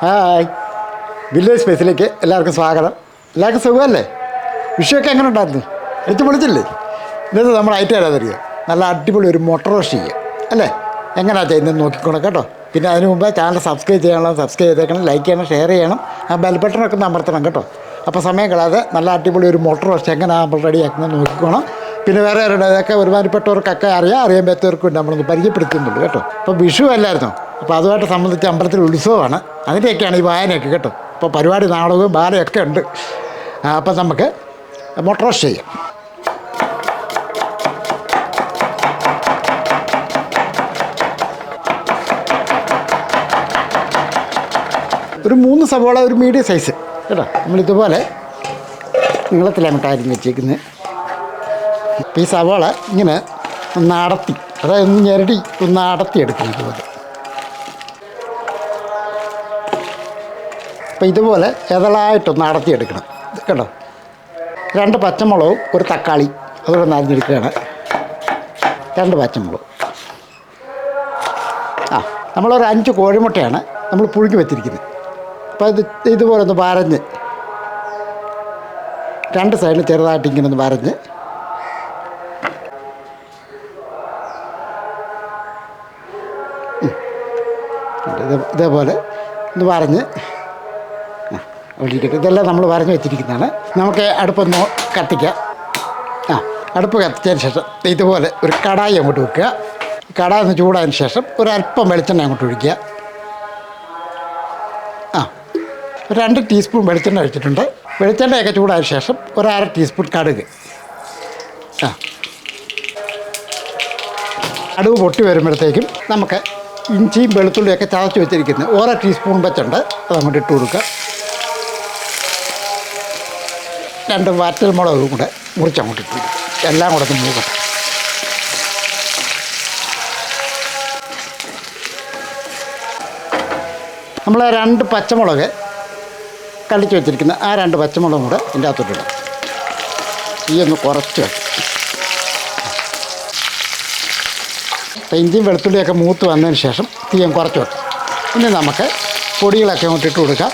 Hi. Village സ്പേസിലേക്ക് എല്ലാവർക്കും സ്വാഗതം. എല്ലാവർക്കും സുഖമല്ലേ? വിഷയമൊക്കെ എങ്ങനെ ഉണ്ടായിരുന്നു? എനിക്ക് വിളിച്ചില്ലേ ഇന്നത്തെ നമ്മൾ ഐറ്റം ഏതാ തരിക നല്ല അടിപൊളി ഒരു മുട്ട റോസ്റ്റ് ചെയ്യുക അല്ലേ? എങ്ങനെയാണ് ചെയ്യുന്നത് നോക്കിക്കോണം കേട്ടോ. പിന്നെ അതിന് മുമ്പേ ചാനൽ സബ്സ്ക്രൈബ് ചെയ്യണം സബ്സ്ക്രൈബ് ചെയ്തേക്കണം ലൈക്ക് ചെയ്യണം ഷെയർ ചെയ്യണം ആ ബെൽ ബട്ടണൊക്കെ അമർത്തണം കേട്ടോ. അപ്പോൾ സമയം കളയാതെ നല്ല അടിപൊളി ഒരു മുട്ട റോസ്റ്റ് എങ്ങനെയാണ് നമ്മൾ റെഡിയാക്കുന്നത് നോക്കിക്കോണം. പിന്നെ വേറെ ആരുടെ അതൊക്കെ ഒരുമാതിരിപ്പെട്ടവർക്കൊക്കെ അറിയാം. അറിയാൻ പറ്റാത്തവർക്കും നമ്മളൊന്ന് പരിചയപ്പെടുത്തുന്നുള്ളൂ കേട്ടോ. അപ്പോൾ വിഷു അല്ലായിരുന്നോ? അപ്പോൾ അതുമായിട്ട് സംബന്ധിച്ച് അമ്പലത്തിൽ ഉത്സവമാണ്. അതിന്റെയൊക്കെയാണ് ഈ വായനയൊക്കെ കേട്ടോ. അപ്പോൾ പരിപാടി നാടകവും ബാലയൊക്കെ ഉണ്ട്. അപ്പം നമുക്ക് മുട്ട റോസ്റ്റ് ചെയ്യാം. ഒരു മൂന്ന് സവോള ഒരു മീഡിയം സൈസ്. കേട്ടോ. നമ്മളിതുപോലെ നീളത്തിലാണ് അരിഞ്ഞ് വെച്ചേക്കുന്നത്. അപ്പോൾ ഈ സവാള ഇങ്ങനെ ഒന്ന് അടത്തി അതായത് ഒന്ന് ഞെരടി ഒന്ന് അടത്തി എടുക്കും ഇതുപോലെ അപ്പോൾ ഇതുപോലെ ഇതളായിട്ടൊന്ന് അടത്തി എടുക്കണം. ഇത് കേട്ടോ രണ്ട് പച്ചമുളകും ഒരു തക്കാളി അതുകൂടെ നിറഞ്ഞെടുക്കുകയാണ് രണ്ട് പച്ചമുളക്. ആ നമ്മളൊരു അഞ്ച് കോഴിമുട്ടയാണ് നമ്മൾ പുഴുങ്ങി വെച്ചിരിക്കുന്നത്. അപ്പോൾ ഇത് ഇതുപോലെ ഒന്ന് വരഞ്ഞ് രണ്ട് സൈഡിൽ ചെറുതായിട്ട് ഇങ്ങനെ ഒന്ന് വരഞ്ഞ് ഇത് ഇതേപോലെ ഒന്ന് പറഞ്ഞ് അവിടെ ഇതെല്ലാം നമ്മൾ വരഞ്ഞ് വെച്ചിരിക്കുന്നതാണ്. നമുക്ക് അടുപ്പൊന്ന് കത്തിക്കാം. ആ അടുപ്പ് കത്തിച്ചതിന് ശേഷം ഇതുപോലെ ഒരു കടായി അങ്ങോട്ട് വെക്കുക. കടായി ഒന്ന് ചൂടായതിന് ശേഷം ഒരല്പം വെളിച്ചെണ്ണ അങ്ങോട്ട് ഒഴിക്കുക. ആ ഒരു രണ്ട് ടീസ്പൂൺ വെളിച്ചെണ്ണ ഒഴിച്ചിട്ടുണ്ട്. വെളിച്ചെണ്ണയൊക്കെ ചൂടായ ശേഷം ഒരു അര ടീസ്പൂൺ കടുക്. ആ കടുക് പൊട്ടി വരുമ്പോഴത്തേക്കും നമുക്ക് ഇഞ്ചിയും വെളുത്തുള്ളിയൊക്കെ ചതച്ച് വെച്ചിരിക്കുന്നത്. ഓരോ ടീസ്പൂൺ വെച്ചുണ്ട് അത് അങ്ങോട്ട് ഇട്ട് കൊടുക്കുക. രണ്ട് വാറ്റൽ മുളകും കൂടെ മുറിച്ച് അങ്ങോട്ട് ഇട്ട് കൊടുക്കുക. എല്ലാം കൂടെ ഒന്ന് നമ്മൾ രണ്ട് പച്ചമുളക് കടിച്ച് വെച്ചിരിക്കുന്ന ആ രണ്ട് പച്ചമുളകും കൂടെ ഇതിന്റെ അകത്തോട്ടിടാം ഈ ഒന്ന് കുറച്ച് വെക്കാം ഇഞ്ചിയും വെളുത്തുള്ളിയൊക്കെ മൂത്ത് വന്നതിന് ശേഷം തീയം കുറച്ച് വെക്കാം. ഇനി നമുക്ക് പൊടികളൊക്കെ അങ്ങോട്ട് ഇട്ട് കൊടുക്കാം.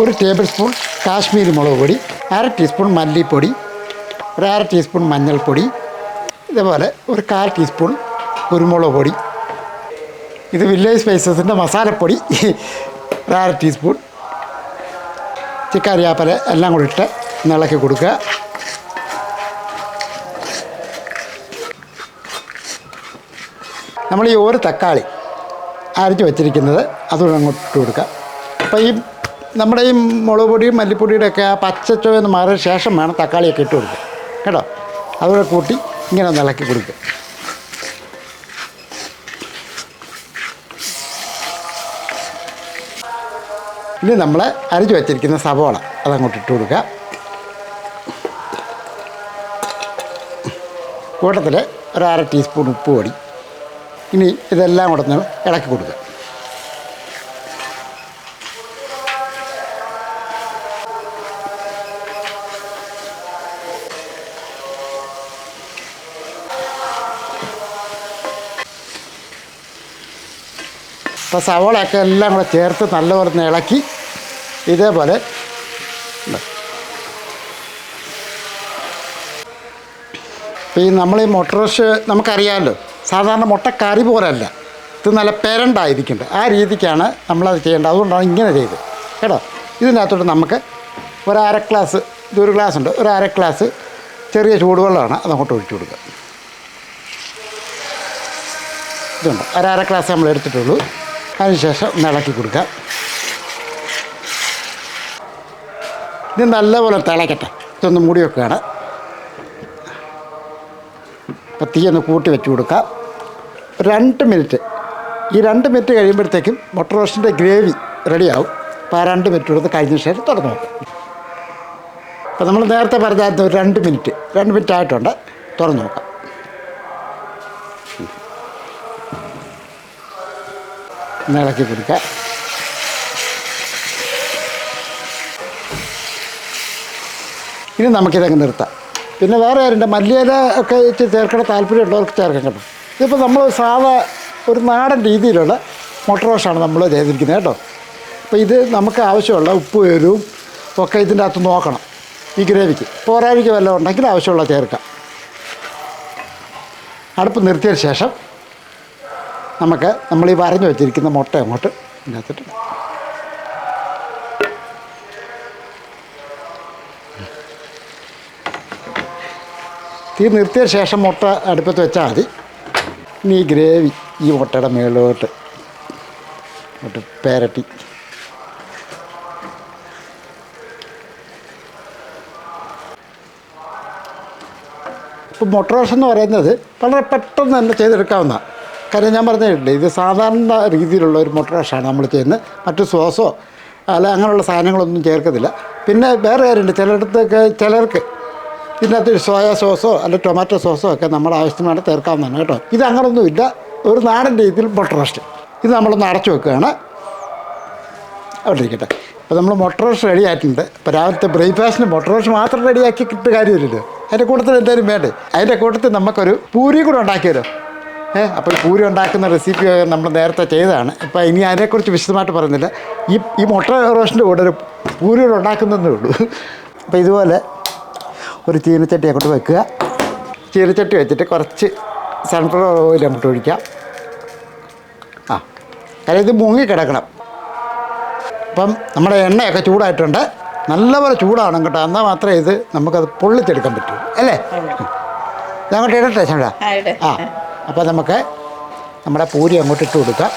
ഒരു ടേബിൾ സ്പൂൺ കാശ്മീരി മുളക് പൊടി അര ടീസ്പൂൺ മല്ലിപ്പൊടി ഒരു അര ടീസ്പൂൺ മഞ്ഞൾപ്പൊടി ഇതേപോലെ ഒരു കാൽ ടീസ്പൂൺ കുരുമുളക് പൊടി ഇത് വില്ലേജ് സ്പൈസസിന്റെ മസാലപ്പൊടി ഒരു അര ടീസ്പൂൺ ചിക്കറിയാപ്പല എല്ലാം കൂടി ഇട്ട് ഇളക്കി കൊടുക്കുക. നമ്മൾ ഈ ഒരു തക്കാളി അരച്ച് വെച്ചിരിക്കുന്നത് അതുകൂടെ അങ്ങോട്ട് ഇട്ട് കൊടുക്കുക. അപ്പോൾ ഈ നമ്മുടെ ഈ മുളക് പൊടിയും മല്ലിപ്പൊടിയുടെ ഒക്കെ ആ പച്ചച്ചുവെന്ന് മാറിയ ശേഷം വേണം തക്കാളിയൊക്കെ ഇട്ട് കൊടുക്കുക. കേട്ടോ? അതുകൂടെ കൂട്ടി ഇങ്ങനെ ഒന്ന് ഇളക്കി കൊടുക്കുക. ഇനി നമ്മൾ അരച്ച് വെച്ചിരിക്കുന്ന സവോള അതങ്ങോട്ട് ഇട്ട് കൊടുക്കുക. കൂട്ടത്തിൽ ഒരു അര ടീസ്പൂൺ ഉപ്പ് പൊടി. ഇനി ഇതെല്ലാം കൂടെ ഇളക്കി കൊടുക്കുക അപ്പോൾ സവോളയൊക്കെ എല്ലാം കൂടെ ചേർത്ത് നല്ലപോലെ ഒന്ന് ഇളക്കി ഇതേപോലെ. ഈ നമ്മൾ ഈ മൊട്ടറോഷ് നമുക്കറിയാമല്ലോ സാധാരണ മുട്ട കറി പോലല്ല. ഇത് നല്ല പെരണ്ടായിരിക്കേണ്ടത് ആ രീതിക്കാണ് നമ്മളത് ചെയ്യേണ്ടത്. അതുകൊണ്ടാണ് ഇങ്ങനെ ചെയ്ത് കേട്ടോ? ഇതിനകത്തോട്ട് നമുക്ക് ഒരു അര ഗ്ലാസ് ഇതൊരു ഗ്ലാസ് ഉണ്ട്. ഒരു അര ഗ്ലാസ് ചെറിയ ചൂടുവെള്ളമാണ് അതങ്ങോട്ട് ഒഴിച്ചു കൊടുക്കുക. ഇതുണ്ട്. ഒരു അര ഗ്ലാസ് നമ്മൾ എടുത്തിട്ടുള്ളൂ. അതിനുശേഷം ഒന്ന് ഇളക്കി കൊടുക്കുക. ഇത് നല്ലപോലെ തിളക്കട്ടെ. ഇതൊന്ന് മൂടി വെക്കുകയാണ്. അപ്പോൾ തീ ഒന്ന് കൂട്ടി വെച്ച് കൊടുക്കാം. രണ്ട് മിനിറ്റ്. ഈ രണ്ട് മിനിറ്റ് കഴിയുമ്പോഴത്തേക്കും മുട്ട റോസ്റ്റിന്റെ ഗ്രേവി റെഡിയാവും. അപ്പോൾ ആ രണ്ട് മിനിറ്റ് കൊടുത്ത് കഴിഞ്ഞ ശേഷം തുറന്നു അപ്പോൾ നമ്മൾ നേരത്തെ പറഞ്ഞായിരുന്നു ഒരു രണ്ട് മിനിറ്റ്. രണ്ട് മിനിറ്റ് ആയിട്ടുണ്ട്. തുറന്നു നോക്കാം. ഇളക്കി കൊടുക്കുക ഇനി നമുക്കിതങ്ങ് നിർത്താം. പിന്നെ വേറെ ആരുണ്ട് മല്ലിയില ഒക്കെ ഇച്ചിരി ചേർക്കണ താല്പര്യമുള്ളവർക്ക് ചേർക്കാം കേട്ടോ. ഇതിപ്പോൾ നമ്മൾ സാധാ ഒരു നാടൻ രീതിയിലുള്ള മുട്ട റോസ്റ്റാണ് നമ്മൾ ചെയ്തിരിക്കുന്നത് കേട്ടോ. അപ്പോൾ ഇത് നമുക്ക് ആവശ്യമുള്ള ഉപ്പ് എരിവും ഒക്കെ ഇതിന്റെ അകത്ത് നോക്കണം ഈ ഗ്രേവിക്ക്. പോരാഴിക്ക് വല്ലതും ഉണ്ടെങ്കിൽ ആവശ്യമുള്ള ചേർക്കാം. അടുപ്പ് നിർത്തിയതിന് ശേഷം നമുക്ക് നമ്മൾ ഈ വരഞ്ഞു വെച്ചിരിക്കുന്ന മുട്ട അങ്ങോട്ട് ഇതിനകത്തിട്ട് തീ നിർത്തിയ ശേഷം മുട്ട അടുപ്പത്ത് വെച്ചാൽ മതി. ഇനി ഗ്രേവി ഈ മുട്ടയുടെ മേളിലോട്ട് മുട്ട പേരട്ടി. ഇപ്പോൾ മുട്ട റോസ് എന്ന് പറയുന്നത് വളരെ പെട്ടെന്ന് തന്നെ ചെയ്തെടുക്കാവുന്ന കാര്യം ഞാൻ പറഞ്ഞിട്ടില്ലേ ഇത് സാധാരണ രീതിയിലുള്ള ഒരു മുട്ട റോഷാണ് നമ്മൾ ചെയ്യുന്നത്. മറ്റു സോസോ അല്ല അങ്ങനെയുള്ള സാധനങ്ങളൊന്നും ചേർക്കത്തില്ല. പിന്നെ വേറെ കാര്യമുണ്ട് ചിലയിടത്തൊക്കെ ചിലർക്ക് ഇതിനകത്ത് സോയ സോസോ അല്ല ടൊമാറ്റോ സോസോ ഒക്കെ നമ്മുടെ ആവശ്യത്തിന് തീർക്കാവുന്നതാണ് കേട്ടോ. ഇത് അങ്ങനൊന്നുമില്ല ഒരു നാടൻ രീതിയിൽ മുട്ട റോസ്റ്റ്. ഇത് നമ്മളൊന്ന് അടച്ചു വെക്കുകയാണ്. അവിടെ ഇരിക്കട്ടെ. അപ്പോൾ നമ്മൾ മുട്ട റോസ്റ്റ് റെഡി ആയിട്ടുണ്ട്. ഇപ്പോൾ രാവിലത്തെ ബ്രേക്ക്ഫാസ്റ്റിന് മുട്ട റോസ്റ്റ് മാത്രം റെഡിയാക്കി കിട്ടുന്ന കാര്യമില്ലല്ലോ അതിന്റെ കൂട്ടത്തിൽ എന്തായാലും വേണ്ടേ? അതിന്റെ കൂട്ടത്തിൽ നമുക്കൊരു പൂരി കൂടെ ഉണ്ടാക്കിയല്ലോ ഏ അപ്പോൾ പൂരി ഉണ്ടാക്കുന്ന റെസിപ്പി നമ്മൾ നേരത്തെ ചെയ്തതാണ്. ഇപ്പോൾ ഇനി അതിനെക്കുറിച്ച് വിശദമായിട്ട് പറയുന്നില്ല. ഈ ഈ മുട്ട റോസ്റ്റിന്റെ കൂടെ ഒരു പൂരി കൂടെ ഉണ്ടാക്കുന്നതേ ഉള്ളൂ. അപ്പോൾ ഇതുപോലെ ഒരു ചീനച്ചട്ടി അങ്ങോട്ട് വെക്കുക. ചീനച്ചട്ടി വെച്ചിട്ട് കുറച്ച് സൺഫ്ലവർ ഓയിൽ അങ്ങോട്ട് ഒഴിക്കാം ആ കാര്യം ഇത് മുങ്ങി കിടക്കണം. അപ്പം നമ്മുടെ എണ്ണയൊക്കെ ചൂടായിട്ടുണ്ട്. നല്ലപോലെ ചൂടാണ് കേട്ടോ. എന്നാൽ മാത്രമേ ഇത് നമുക്കത് പൊള്ളിച്ചെടുക്കാൻ പറ്റൂ. അല്ലേ? അങ്ങോട്ട് ഇടട്ടെ ചേട്ടാ ആ. അപ്പോൾ നമുക്ക് നമ്മുടെ പൂരി അങ്ങോട്ട് ഇട്ട് കൊടുക്കാം.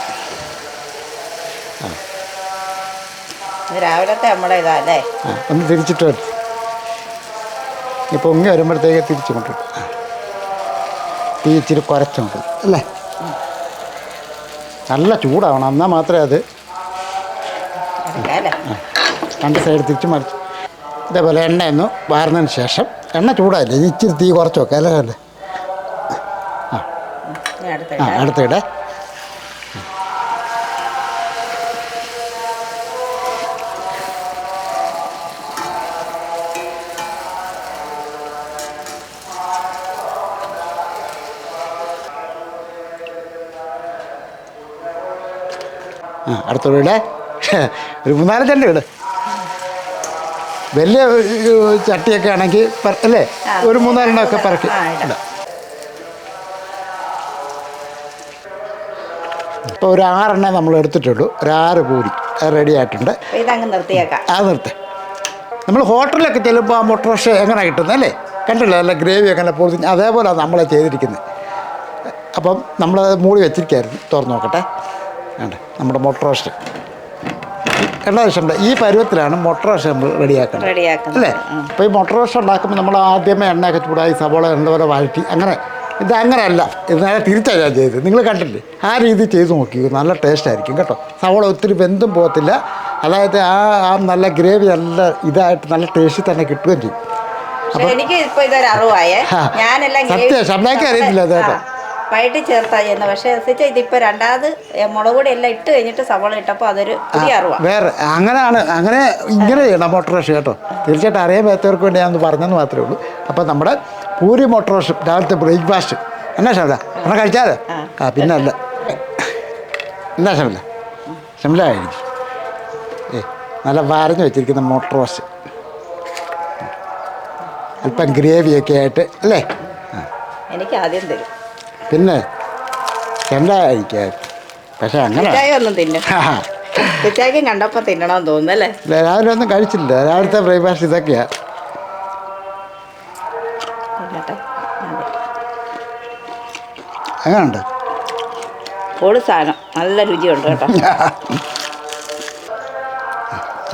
രാവിലത്തെ നമ്മുടെ ഇതാ അല്ലേ? ഒന്ന് തിരിച്ചിട്ട് ഇപ്പോൾ ഉങ്ങി വരുമ്പോഴത്തേക്ക് തിരിച്ചു കൊണ്ടിട്ട് തീ ഇച്ചിരി കുറച്ചുകൊണ്ട് അല്ലേ? നല്ല ചൂടാവണം. എന്നാൽ മാത്രമേ അത് അല്ലേ രണ്ട് സൈഡ് തിരിച്ച് മറിച്ച്. ഇതേപോലെ എണ്ണയൊന്ന് വാർന്നതിന് ശേഷം എണ്ണ ചൂടായില്ലേ? ഇനി ഇച്ചിരി തീ കുറച്ച് വെക്കാം അല്ലേ? അല്ലേ? ആ. അടുത്തിടെ ആ വീട്. ഒരു മൂന്നാൽ തന്നെ വീട്. വലിയ ഒരു ചട്ടിയൊക്കെ ആണെങ്കിൽ അല്ലേ? ഒരു മൂന്നാലെണ്ണം ഒക്കെ പറക്കി. ഇടാം. ഇപ്പോൾ ഒരു ആറെണ്ണം നമ്മൾ എടുത്തിട്ടുള്ളൂ. ഒരു ആറ് പൂരി റെഡി ആയിട്ടുണ്ട്. ആ അത് നിർത്ത്. നമ്മൾ ഹോട്ടലിലൊക്കെ ചെല്ലുമ്പോൾ ആ മുട്ട റോഷ എങ്ങനെ കിട്ടുന്നത് അല്ലേ? കണ്ടില്ലേ? നല്ല ഗ്രേവി അങ്ങനെ പൊളിച്ച് അതേപോലെ നമ്മളെ ചെയ്തിരിക്കുന്നത് അപ്പം നമ്മൾ മൂടി വെച്ചിരിക്കായിരുന്നു. തുറന്നു നോക്കട്ടെ. വേണ്ട? നമ്മുടെ മുട്ട എല്ലാ ദിവസം ഈ പരുവത്തിലാണ് മുട്ട റോസ്റ്റ് നമ്മൾ റെഡിയാക്കുന്നത്. അല്ലേ? അപ്പോൾ ഈ മുട്ട ഉണ്ടാക്കുമ്പോൾ നമ്മൾ ആദ്യമേ എണ്ണയൊക്കെ ചൂടായി സവോള എണ്ണ വഴറ്റി അങ്ങനെ. ഇത് അങ്ങനെയല്ല. ഇത് നേരെ തിരിച്ചാണ് ഞാൻ ചെയ്തത്. നിങ്ങൾ കണ്ടില്ലേ? ആ രീതി ചെയ്ത് നോക്കി നല്ല ടേസ്റ്റ് ആയിരിക്കും കേട്ടോ. സവോള ഒത്തിരി വെന്തും പോകത്തില്ല. അതായത് ആ ആ നല്ല ഗ്രേവി നല്ല ഇതായിട്ട് നല്ല ടേസ്റ്റ് തന്നെ കിട്ടുകയും ചെയ്യും. പക്ഷെ എനിക്ക് ഇപ്പൊ ഇതൊരു അറിവായേ. ഞാനെല്ലാം സത്യം, അറിയില്ല അറിയത്തില്ല. ആ, വൈകിട്ട് ചേർത്താ ചെയ്യുന്നത് പക്ഷെ ഇത് ഇതിപ്പോ രണ്ടാമത് മുളക് പൊടി എല്ലാം ഇട്ട് കഴിഞ്ഞിട്ട് സവോള ഇട്ടപ്പോൾ അതൊരു പുതിയ വേറെ അങ്ങനെയാണ് അങ്ങനെ ഇങ്ങനെ ചെയ്യണം മുട്ട റോസ്റ്റ് കേട്ടോ. തീർച്ചയായിട്ടും അറിയാൻ പറ്റാത്തവർക്ക് വേണ്ടി ഞാൻ പറഞ്ഞെന്ന് മാത്രമേ ഉള്ളൂ. അപ്പോൾ നമ്മുടെ പൂരി മുട്ട റോസ്റ്റ് രാവിലത്തെ ബ്രേക്ക്ഫാസ്റ്റ്. എന്നാ ശമല എന്നാ കഴിച്ചാലോ? ആ. പിന്നെ അല്ല. എന്നാ ശമല ശമല കഴിക്കും ഏ നല്ല വരഞ്ഞു വെച്ചിരിക്കുന്ന മോട്ടർ റോസ്റ്റ് അല്പം ഗ്രേവിയൊക്കെ ആയിട്ട് അല്ലേ? എനിക്ക് ആദ്യം തരും. പിന്നെ ചെണ്ടായിരിക്കും പക്ഷേ അങ്ങനെ ഒന്നും തിന്നും ചായക്കും കണ്ടപ്പോൾ തിന്നണമെന്ന് തോന്നുന്നല്ലേ രാവിലെ ഒന്നും കഴിച്ചില്ല രാവിലത്തെ ബ്രേക്ക്ഫാസ്റ്റ് ഇതൊക്കെയാ. അങ്ങനെയുണ്ട്. പൊളി സാധനം. നല്ല രുചിയുണ്ട് കേട്ടോ.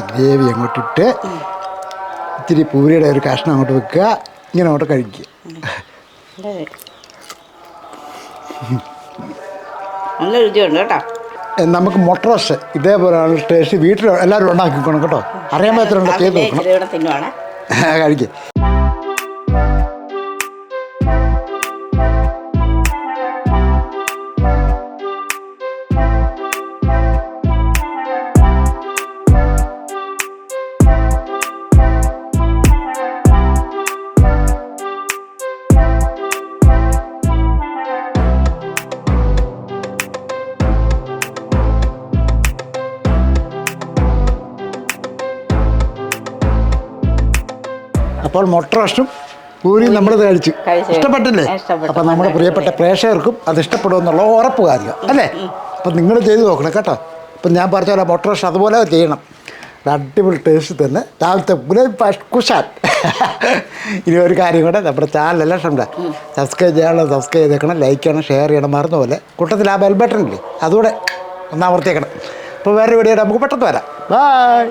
ഗ്രേവി അങ്ങോട്ടിട്ട് ഇത്തിരി പൂരിയുടെ ഒരു കഷ്ണം അങ്ങോട്ട് വെക്കുക. ഇങ്ങനെ അങ്ങോട്ട് കഴിക്കുക. നല്ല രുചിയുണ്ട് കേട്ടോ. നമുക്ക് മുട്ട റോസ്റ്റ് ഇതേപോലെയാണ് ടേസ്റ്റ് വീട്ടിൽ എല്ലാവരും ഉണ്ടാക്കിക്കണം കേട്ടോ. അറിയാൻ പറ്റുന്നുണ്ട് ചെയ്ത് നോക്കണം കൂടെ അപ്പോൾ മുട്ട റോസ്റ്റും പൂരി നമ്മൾ കഴിച്ചു. ഇഷ്ടപ്പെട്ടില്ലേ? അപ്പൊ നമ്മുടെ പ്രിയപ്പെട്ട പ്രേക്ഷകർക്കും അത് ഇഷ്ടപ്പെടുമെന്നുള്ള ഉറപ്പ് കാര്യം അല്ലേ അപ്പം നിങ്ങൾ ചെയ്ത് നോക്കണം കേട്ടോ. അപ്പം ഞാൻ പറഞ്ഞ പോലെ മുട്ട റോസ്റ്റ് അതുപോലെ ചെയ്യണം. അടിപൊളി ടേസ്റ്റ് തന്നെ. രാവിലത്തെ കുശാൻ ഇനി ഒരു കാര്യം കൂടെ നമ്മുടെ ചാനലെല്ലാം ഇഷ്ടമുണ്ട് സബ്സ്ക്രൈബ് ചെയ്യാനുള്ള സബ്സ്ക്രൈബ് ചെയ്തേക്കണം. ലൈക്ക് ചെയ്യണം ഷെയർ ചെയ്യണം മറന്ന പോലെ. കൂട്ടത്തിൽ ആ ബെൽ ബട്ടൺ ഇല്ലേ? അതുകൂടെ ഒന്നാമർത്തിയേക്കണം അപ്പോൾ വേറെ വീഡിയോ നമുക്ക് പെട്ടെന്ന് വരാം. ബൈ